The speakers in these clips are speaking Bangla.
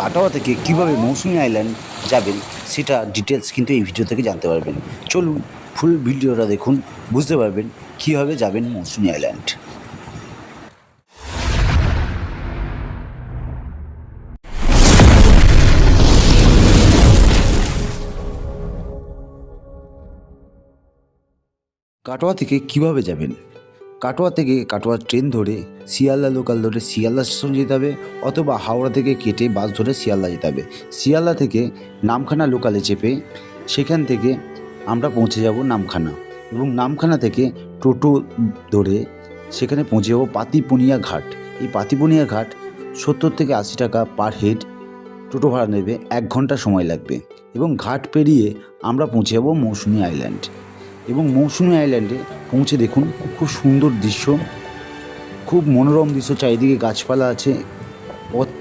কাটোয়া থেকে কীভাবে মৌসুমী আইল্যান্ড যাবেন সেটা ডিটেলস কিন্তু এই ভিডিও থেকে জানতে পারবেন। চলুন ফুল ভিডিওটা দেখুন, বুঝতে পারবেন কীভাবে যাবেন মৌসুমী আইল্যান্ড। কাটোয়া থেকে কীভাবে যাবেন? কাটোয়া থেকে কাটোয়া ট্রেন ধরে শিয়ালদা লোকাল ধরে শিয়ালদা স্টেশন যেতে হবে অথবা হাওড়া থেকে কেটে বাস ধরে শিয়ালদা যেতে হবে। শিয়ালদা থেকে নামখানা লোকালে চেপে সেখান থেকে আমরা পৌঁছে যাব নামখানা এবং নামখানা থেকে টোটো ধরে সেখানে পৌঁছে যাব পাতিপুনিয়া ঘাট। এই পাতিপুনিয়া ঘাট সত্তর থেকে আশি টাকা পার হেড টোটো ভাড়া নেবে, এক ঘণ্টা সময় লাগবে এবং ঘাট পেরিয়ে আমরা পৌঁছে যাব মৌসুমী আইল্যান্ড এবং মৌসুমী আইল্যান্ডে পৌঁছে দেখুন, খুব সুন্দর দৃশ্য, খুব মনোরম দৃশ্য, চারিদিকে গাছপালা আছে।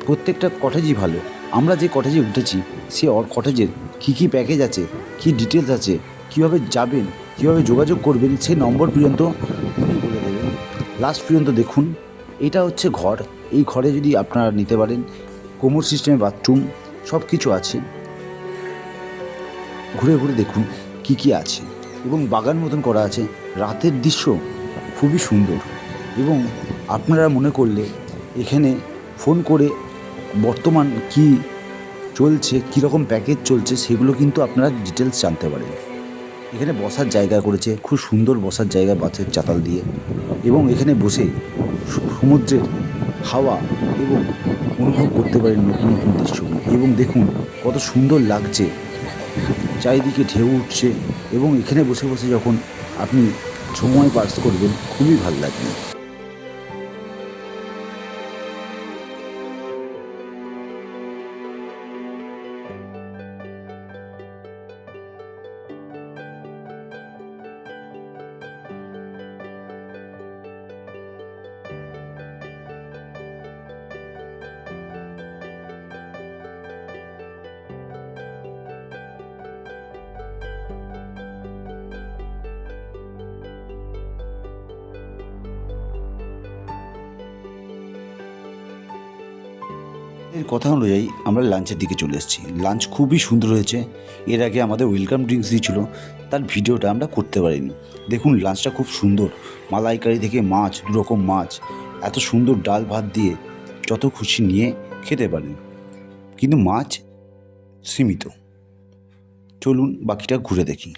প্রত্যেকটা কটেজই ভালো। আমরা যে কটেজে উঠেছি, সে কটেজের কী কী প্যাকেজ আছে, কী ডিটেলস আছে, কীভাবে যাবেন, কীভাবে যোগাযোগ করবেন, সে নম্বর পর্যন্ত উনি বলে দেবেন। লাস্ট পর্যন্ত দেখুন, এটা হচ্ছে ঘর। এই ঘরে যদি আপনারা নিতে পারেন, কোমর সিস্টেমে, বাথরুম সব কিছু আছে। ঘুরে ঘুরে দেখুন, কি কি আছে। এবং বাগান মতন করা আছে। রাতের দৃশ্য খুবই সুন্দর। এবং আপনারা মনে করলে এখানে ফোন করে বর্তমান কি চলছে, কীরকম প্যাকেজ চলছে, সেগুলো কিন্তু আপনারা ডিটেলস জানতে পারেন। এখানে বসার জায়গা করেছে, খুব সুন্দর বসার জায়গা বাসের চাতাল দিয়ে। এবং এখানে বসে সমুদ্রের হাওয়া এবং অনুভব করতে পারেন নতুন নতুন দৃশ্য। এবং দেখুন কত সুন্দর লাগছে চারিদিকে ঢেউ উঠছে এবং এখানে বসে বসে যখন আপনি সময় পাস করবেন, খুবই ভালো লাগবে। এর কথা অনুযায়ী আমরা লাঞ্চের দিকে চলে এসেছি। লাঞ্চ খুবই সুন্দর হয়েছে। এর আগে আমাদের ওয়েলকাম ড্রিঙ্কস দিয়েছিল। তার ভিডিওটা আমরা করতে পারিনি। দেখুন, লাঞ্চটা খুব সুন্দর। মালাইকারি থেকে মাছ দু রকম মাছ, এত সুন্দর ডাল ভাত দিয়ে যত খুশি নিয়ে খেতে পারেন। কিন্তু মাছ সীমিত। চলুন বাকিটা ঘুরে দেখি।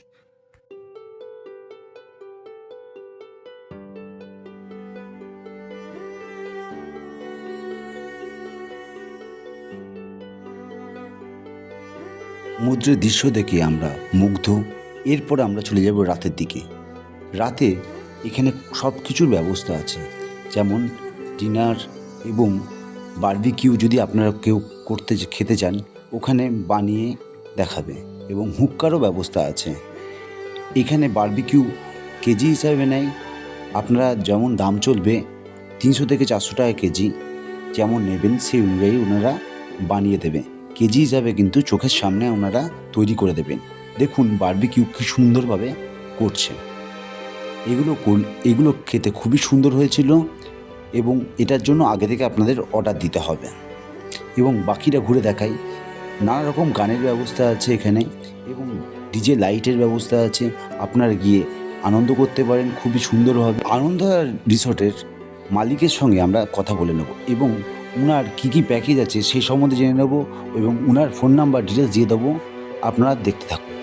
সমুদ্রের দৃশ্য দেখে আমরা মুগ্ধ। এরপর আমরা চলে যাব রাতের দিকে। রাতে এখানে সব কিছুর ব্যবস্থা আছে। যেমন ডিনার এবং বার্বিকিউ যদি আপনারা কেউ করতে খেতে চান, ওখানে বানিয়ে দেখাবে এবং হুক্কারও ব্যবস্থা আছে। এখানে বার্বিকিউ কেজি হিসাবে নেয়। আপনারা যেমন দাম চলবে তিনশো থেকে চারশো টাকা কেজি, যেমন নেবেন, সেই অনুযায়ী ওনারা বানিয়ে দেবে। কেজি হিসাবে কিন্তু চোখের সামনে ওনারা তৈরি করে দেবেন। দেখুন বারবিকিউ কি সুন্দরভাবে করছে। এগুলো এগুলো খেতে খুবই সুন্দর হয়েছিল এবং এটার জন্য আগে থেকে আপনাদের অর্ডার দিতে হবে। এবং বাকিটা ঘুরে দেখাই। নানা রকম গানের ব্যবস্থা আছে এখানে এবং ডিজে লাইটের ব্যবস্থা আছে। আপনারা গিয়ে আনন্দ করতে পারেন, খুবই সুন্দরভাবে। আনন্দ রিসর্টের মালিকের সঙ্গে আমরা কথা বলে নেব এবং উনার কী কী প্যাকেজ আছে সেই সম্বন্ধে জেনে নেব এবং উনার ফোন নাম্বার ডিটেলস দিয়ে দেবো। আপনারা দেখতে থাকুন।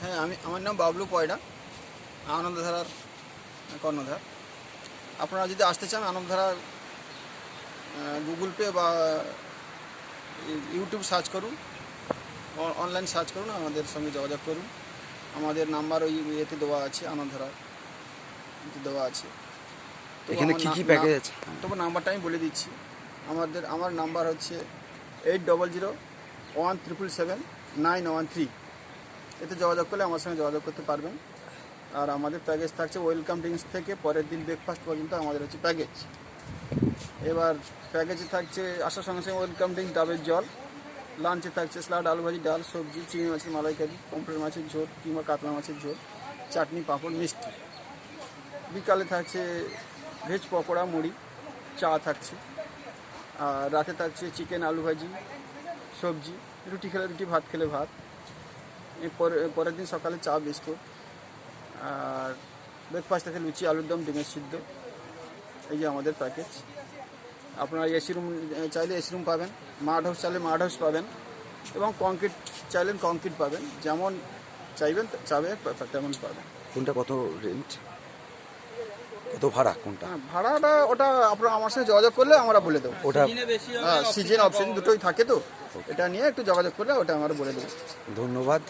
হ্যাঁ আমি, আমার নাম বাবলু পয়ডা, আনন্দধারার কর্ণধার। আপনারা যদি আসতে চান আনন্দধারার গুগল পে বা ইউটিউব সার্চ করুন অনলাইন সার্চ করুন, আমাদের সঙ্গে যোগাযোগ করুন। আমাদের নাম্বার ওই ইয়েতে দেওয়া আছে, আনন্দধারার দেওয়া আছে। এখানে কি কি প্যাকেজ আছে? তবু নাম্বারটা আমি বলে দিচ্ছি। আমাদের আমার নাম্বার হচ্ছে eight double zero one triple seven nine one three এতে যোগাযোগ করলে আমার সঙ্গে যোগাযোগ করতে পারবেন। আর আমাদের প্যাকেজ থাকছে ওয়েলকাম ড্রিঙ্কস থেকে পরের দিন ব্রেকফাস্ট পর্যন্ত আমাদের হচ্ছে প্যাকেজ এবার প্যাকেজে থাকছে আসার সঙ্গে সঙ্গে ওয়েলকাম ড্রিঙ্কস ডাবের জল। লাঞ্চে থাকছে স্যালাড আলু ভাজি ডাল সবজি চিংড়ি মাছের মালাইকারি পমফ্রেট মাছের ঝোল কিংবা কাতলা মাছের ঝোল চাটনি পাঁপড় মিষ্টি। বিকালে থাকছে ভেজ পকোড়া, মুড়ি, চা থাকছে। আর রাতে থাকছে চিকেন, আলু ভাজি, সবজি, রুটি খেলে রুটি, ভাত খেলে ভাত। এরপর পরের দিন সকালে চা, বিস্কুট। আর ব্রেকফাস্ট থাকে লুচি, আলুর দম, ডিমের সিদ্ধ। এই যে আমাদের প্যাকেজ আপনারা এসি রুম চাইলে এসি রুম পাবেন। মাড হাউস চাইলে মাড হাউস পাবেন। এবং কংক্রিট চাইলেন কংক্রিট পাবেন। যেমন চাইবেন চাবে তেমন পাবেন। কোনটা কত রেন্ট কত ভাড়া কোনটা? হ্যাঁ, ভাড়াটা ওটা আপনারা আমার সাথে যোগাযোগ করলে আমরা বলে দেবো। ওটা হ্যাঁ সিজন অপশন দুটোই থাকে তো। এটা নিয়ে একটু যোগাযোগ করলে ওটা আমরা বলে দেবো। ধন্যবাদ।